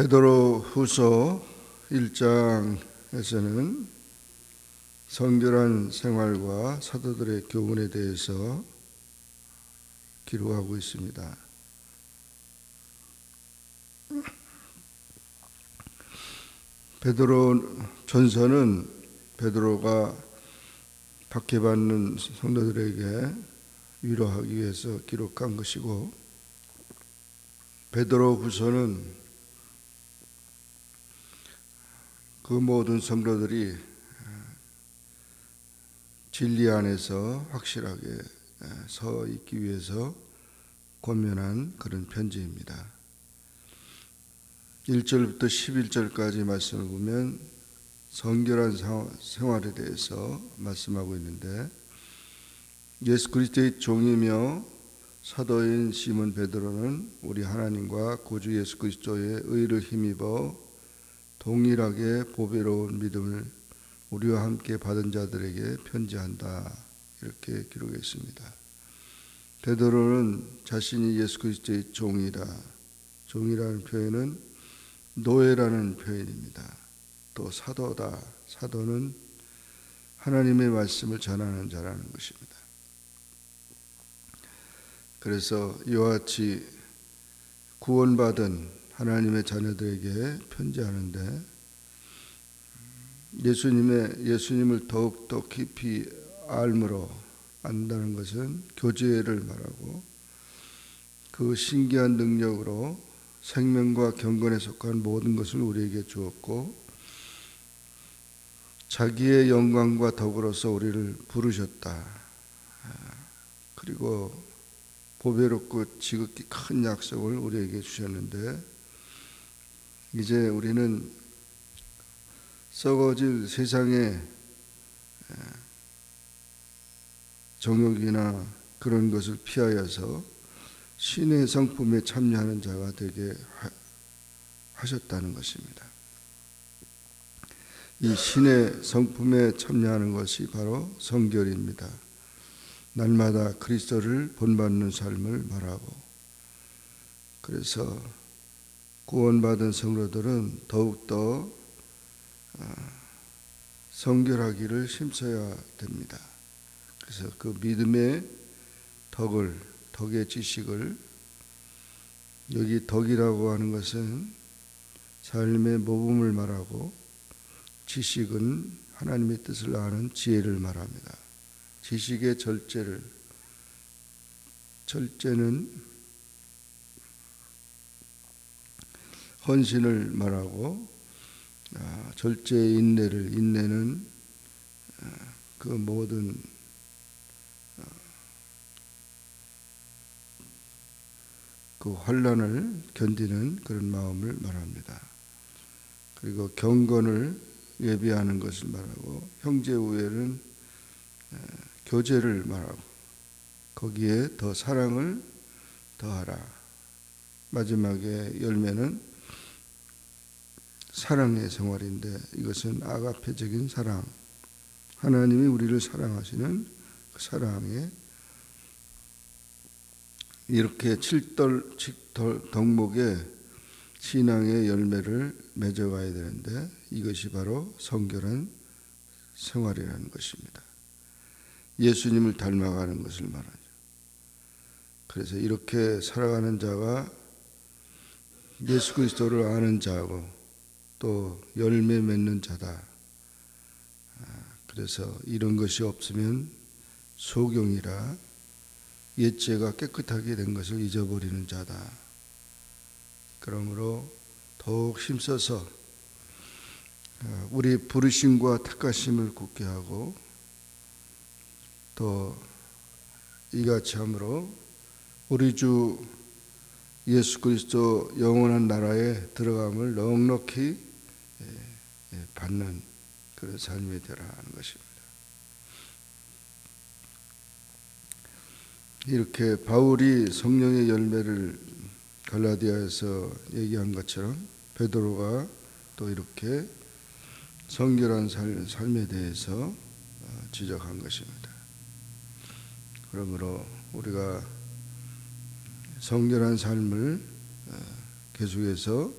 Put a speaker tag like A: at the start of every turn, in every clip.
A: 베드로 후서 1장에서는 성결한 생활과 사도들의 교훈에 대해서 기록하고 있습니다. 베드로 전서는 베드로가 박해받는 성도들에게 위로하기 위해서 기록한 것이고 베드로 후서는 그 모든 성도들이 진리 안에서 확실하게 서 있기 위해서 권면한 그런 편지입니다. 1절부터 11절까지 말씀을 보면 성결한 생활에 대해서 말씀하고 있는데 예수 그리스도의 종이며 사도인 시몬 베드로는 우리 하나님과 구주 예수 그리스도의 의를 힘입어 동일하게 보배로운 믿음을 우리와 함께 받은 자들에게 편지한다 이렇게 기록했습니다. 베드로는 자신이 예수 그리스도의 종이다. 종이라는 표현은 노예라는 표현입니다. 또 사도다. 사도는 하나님의 말씀을 전하는 자라는 것입니다. 그래서 이와 같이 구원받은 하나님의 자녀들에게 편지하는데 예수님의 예수님을 더욱 더 깊이 알므로 안다는 것은 교제를 말하고 그 신기한 능력으로 생명과 경건에 속한 모든 것을 우리에게 주었고 자기의 영광과 덕으로서 우리를 부르셨다. 그리고 보배롭고 지극히 큰 약속을 우리에게 주셨는데 이제 우리는 썩어질 세상의 정욕이나 그런 것을 피하여서 신의 성품에 참여하는 자가 되게 하셨다는 것입니다. 이 신의 성품에 참여하는 것이 바로 성결입니다. 날마다 그리스도를 본받는 삶을 말하고 그래서 구원받은 성도들은 더욱더 성결하기를 힘써야 됩니다. 그래서 그 믿음의 덕을 덕의 지식을 여기 덕이라고 하는 것은 삶의 모범을 말하고 지식은 하나님의 뜻을 아는 지혜를 말합니다. 지식의 절제를 절제는 헌신을 말하고 아, 절제의 인내를 인내는 아, 그 모든 아, 그 환란을 견디는 그런 마음을 말합니다. 그리고 경건을 예비하는 것을 말하고 형제 우애는 교제를 말하고 거기에 더 사랑을 더하라. 마지막에 열매는 사랑의 생활인데 이것은 아가페적인 사랑. 하나님이 우리를 사랑하시는 그 사랑에 이렇게 칠덜 칠덜 덕목의 신앙의 열매를 맺어가야 되는데 이것이 바로 성결한 생활이라는 것입니다. 예수님을 닮아가는 것을 말하죠. 그래서 이렇게 살아가는 자가 예수 그리스도를 아는 자고 또 열매 맺는 자다. 그래서 이런 것이 없으면 소경이라 옛죄가 깨끗하게 된 것을 잊어버리는 자다. 그러므로 더욱 힘써서 우리 부르심과 택하심을 굳게 하고 또 이같이 함으로 우리 주 예수 그리스도 영원한 나라에 들어감을 넉넉히 받는 그런 삶이 되라 하는 것입니다. 이렇게 바울이 성령의 열매를 갈라디아에서 얘기한 것처럼 베드로가 또 이렇게 성결한 삶에 대해서 지적한 것입니다. 그러므로 우리가 성결한 삶을 계속해서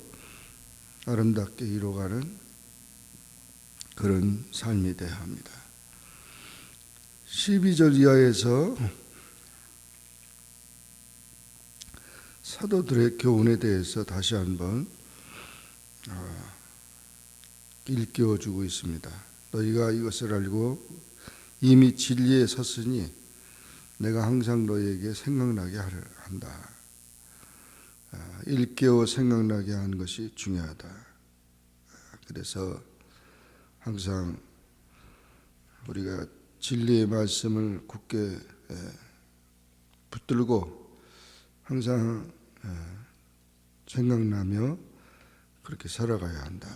A: 아름답게 이루어가는 그런 삶이 되어야 합니다. 12절 이하에서 사도들의 교훈에 대해서 다시 한번 아, 일깨워 주고 있습니다. 너희가 이것을 알고 이미 진리에 섰으니 내가 항상 너희에게 생각나게 한다. 아, 일깨워 생각나게 하는 것이 중요하다. 아, 그래서 항상 우리가 진리의 말씀을 굳게 에, 붙들고 항상 에, 생각나며 그렇게 살아가야 한다.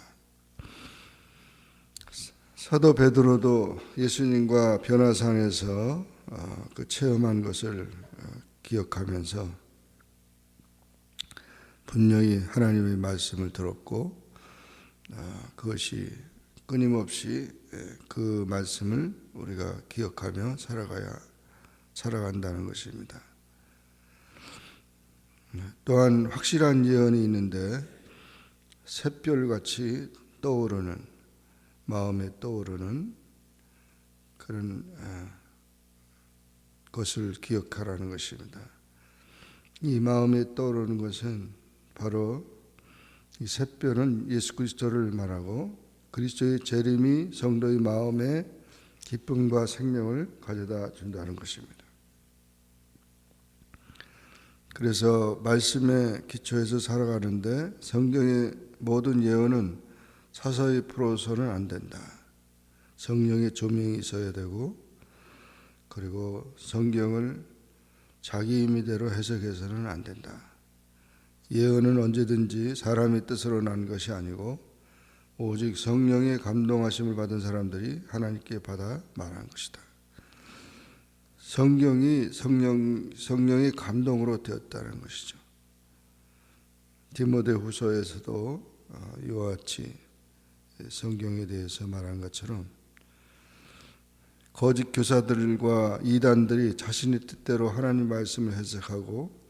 A: 사도 베드로도 예수님과 변화산에서 어, 그 체험한 것을 어, 기억하면서 분명히 하나님의 말씀을 들었고 어, 그것이 끊임없이 예, 그 말씀을 우리가 기억하며 살아가야 살아간다는 것입니다. 네, 또한 확실한 예언이 있는데 샛별같이 떠오르는 마음에 떠오르는 그런 어, 것을 기억하라는 것입니다. 이 마음에 떠오르는 것은 바로 이 샛별은 예수 그리스도를 말하고 그리스도의 재림이 성도의 마음에 기쁨과 생명을 가져다 준다는 것입니다. 그래서 말씀에 기초해서 살아가는데 성경의 모든 예언은 서서히 풀어서는 안 된다. 성령의 조명이 있어야 되고 그리고 성경을 자기 의미대로 해석해서는 안 된다. 예언은 언제든지 사람의 뜻으로 난 것이 아니고 오직 성령의 감동하심을 받은 사람들이 하나님께 받아 말한 것이다. 성경이 성령 성령의 감동으로 되었다는 것이죠. 디모데 후서에서도 어, 이와 같이 성경에 대해서 말한 것처럼 거짓 교사들과 이단들이 자신의 뜻대로 하나님 말씀을 해석하고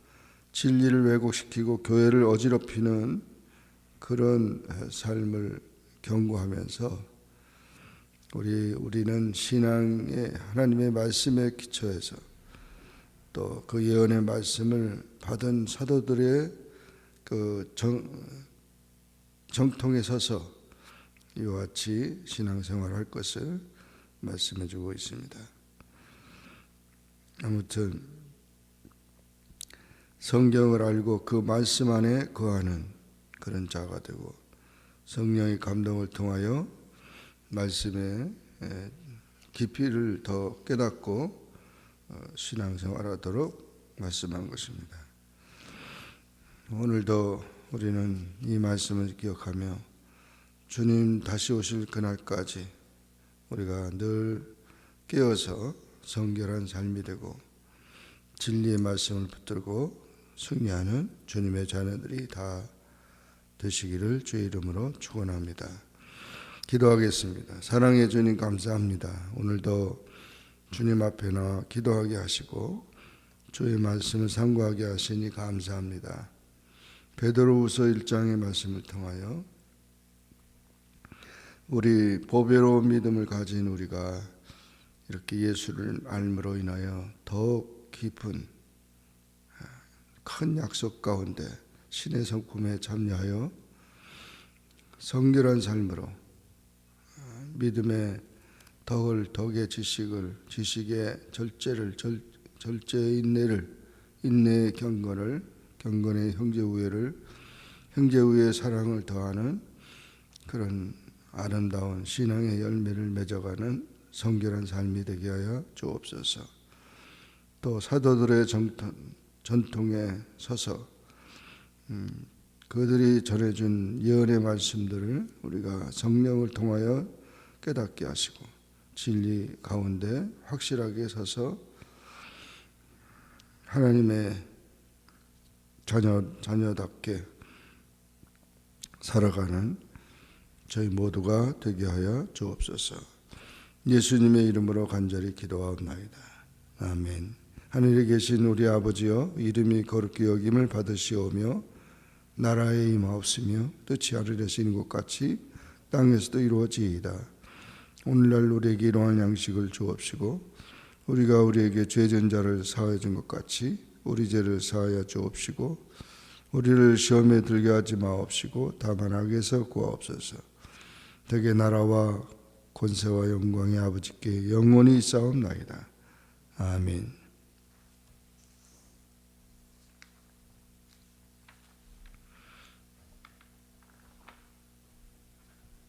A: 진리를 왜곡시키고 교회를 어지럽히는 그런 삶을 경고하면서 우리 우리는 신앙의 하나님의 말씀에 기초해서 또 그 예언의 말씀을 받은 사도들의 그 정, 정통에 서서 이와 같이 신앙생활할 것을 말씀해 주고 있습니다. 아무튼 성경을 알고 그 말씀 안에 거하는 그런 자가 되고 성령의 감동을 통하여 말씀의 깊이를 더 깨닫고 어, 신앙생활하도록 말씀한 것입니다. 오늘도 우리는 이 말씀을 기억하며 주님 다시 오실 그날까지 우리가 늘 깨어서 성결한 삶이 되고 진리의 말씀을 붙들고 승리하는 주님의 자녀들이 다 되시기를 주의 이름으로 축원합니다. 기도하겠습니다. 사랑해 주님 감사합니다. 오늘도 주님 앞에 나 기도하게 하시고 주의 말씀을 상고하게 하시니 감사합니다. 베드로후서 1장의 말씀을 통하여 우리 보배로운 믿음을 가진 우리가 이렇게 예수를 알므로 인하여 더욱 깊은 큰 약속 가운데 신의 성품에 참여하여 성결한 삶으로 믿음의 덕을 덕의 지식을 지식의 절제를 절, 절제의 인내를 인내의 경건을 경건의 형제 우애를 형제 우애의 사랑을 더하는 그런 아름다운 신앙의 열매를 맺어가는 성결한 삶이 되게 하여 주옵소서. 또 사도들의 정통, 전통에 서서 음, 그들이 전해준 예언의 말씀들을 우리가 성령을 통하여 깨닫게 하시고 진리 가운데 확실하게 서서 하나님의 자녀 자녀답게 살아가는 저희 모두가 되게 하여 주옵소서. 예수님의 이름으로 간절히 기도하옵나이다. 아멘. 하늘에 계신 우리 아버지여 이름이 거룩히 여김을 받으시오며 나라에 임하옵으며 뜻이 하늘에서 이룬 것 같이 땅에서도 이루어지이다. 오늘날 우리에게 이러한 양식을 주옵시고 우리가 우리에게 죄진 자를 사하여 준 것 같이 우리 죄를 사하여 주옵시고 우리를 시험에 들게 하지 마옵시고 다만 악에서 구하옵소서. 대개 나라와 권세와 영광의 아버지께 영원히 싸움나이다. 아멘.